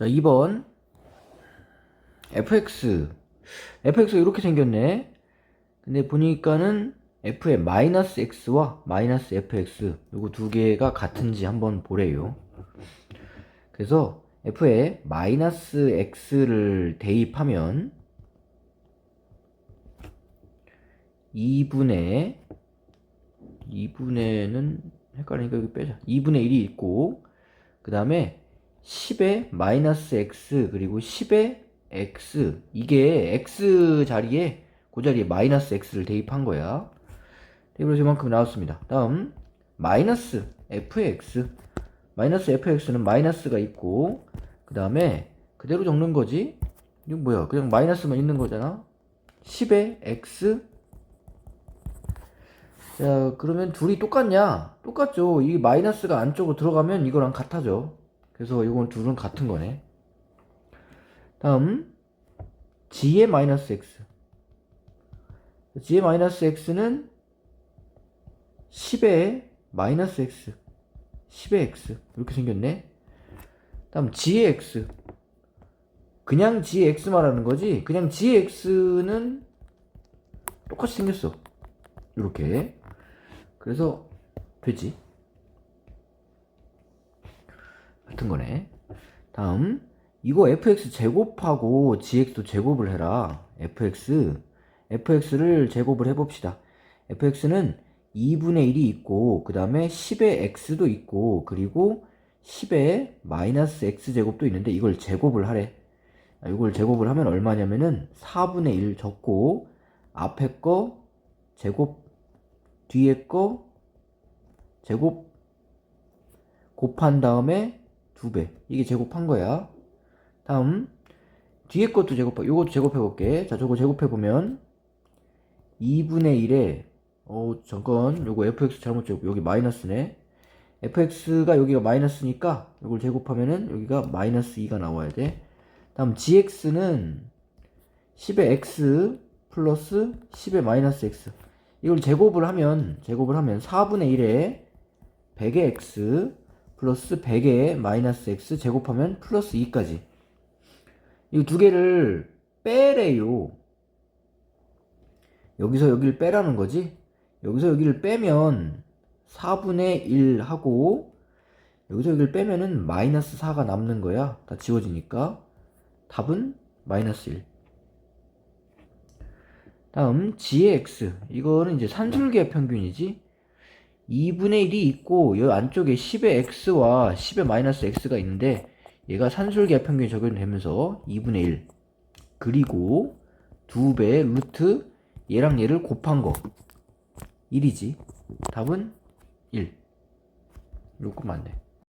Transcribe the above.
자, 2번. fx. fx가 이렇게 생겼네. 근데 보니까는 f의 마이너스 x와 마이너스 fx 요거 두 개가 같은지 한번 보래요. 그래서 f에 마이너스 x를 대입하면 2분의 2분의는 헷갈리니까 여기 빼자. 2분의 1이 있고 그 다음에 10의 마이너스 x 그리고 10의 x 이게 x 자리에 그 자리에 마이너스 x를 대입한 거야. 그래서 이만큼 나왔습니다. 다음 마이너스 fx 마이너스 fx는 마이너스가 있고 그 다음에 그대로 적는 거지. 이건 뭐야? 그냥 마이너스만 있는 거잖아. 10의 x 자, 그러면 둘이 똑같냐? 똑같죠. 이 마이너스가 안쪽으로 들어가면 이거랑 같아져. 그래서 이건 둘은 같은 거네. 다음, g의 마이너스 x. g의 마이너스 x는 10의 마이너스 x. 10의 x. 이렇게 생겼네. 다음, g의 x. 그냥 g의 x 말하는 거지. 그냥 g의 x는 똑같이 생겼어. 이렇게. 그래서 되지. 같은 거네. 다음 이거 fx 제곱하고 gx도 제곱을 해라. fx fx를 제곱을 해봅시다. fx는 2분의 1이 있고 그 다음에 10의 x도 있고 그리고 10의 마이너스 x제곱도 있는데 이걸 제곱을 하래. 아, 이걸 제곱을 하면 얼마냐면은 4분의 1 적고 앞에 거 제곱 뒤에 거 제곱 곱한 다음에 두 배. 이게 제곱한 거야. 다음 뒤에 것도 제곱하. 요것도 제곱해 볼게. 자, 저거 제곱해 보면 2분의 1에 어, 잠깐. 요거 fx 잘못 제곱. 여기 마이너스네. fx가 여기가 마이너스니까 이걸 제곱하면은 여기가 마이너스 2가 나와야 돼. 다음 gx는 10의 x 플러스 10의 마이너스 x. 이걸 제곱을 하면 제곱을 하면 4분의 1에 100의 x 플러스 100의 마이너스 x 제곱하면 플러스 2까지. 이 두 개를 빼래요. 여기서 여기를 빼라는 거지? 여기서 여기를 빼면 4분의 1 하고 여기서 여기를 빼면은 마이너스 4가 남는 거야. 다 지워지니까. 답은 마이너스 1 다음 g의 x. 이거는 이제 산술계 평균이지 2분의 1이 있고 이 안쪽에 10의 x와 10의 마이너스 x가 있는데 얘가 산술계 평균이 적용되면서 2분의 1 그리고 2배 루트 얘랑 얘를 곱한 거. 1이지. 답은 1 요거 만 돼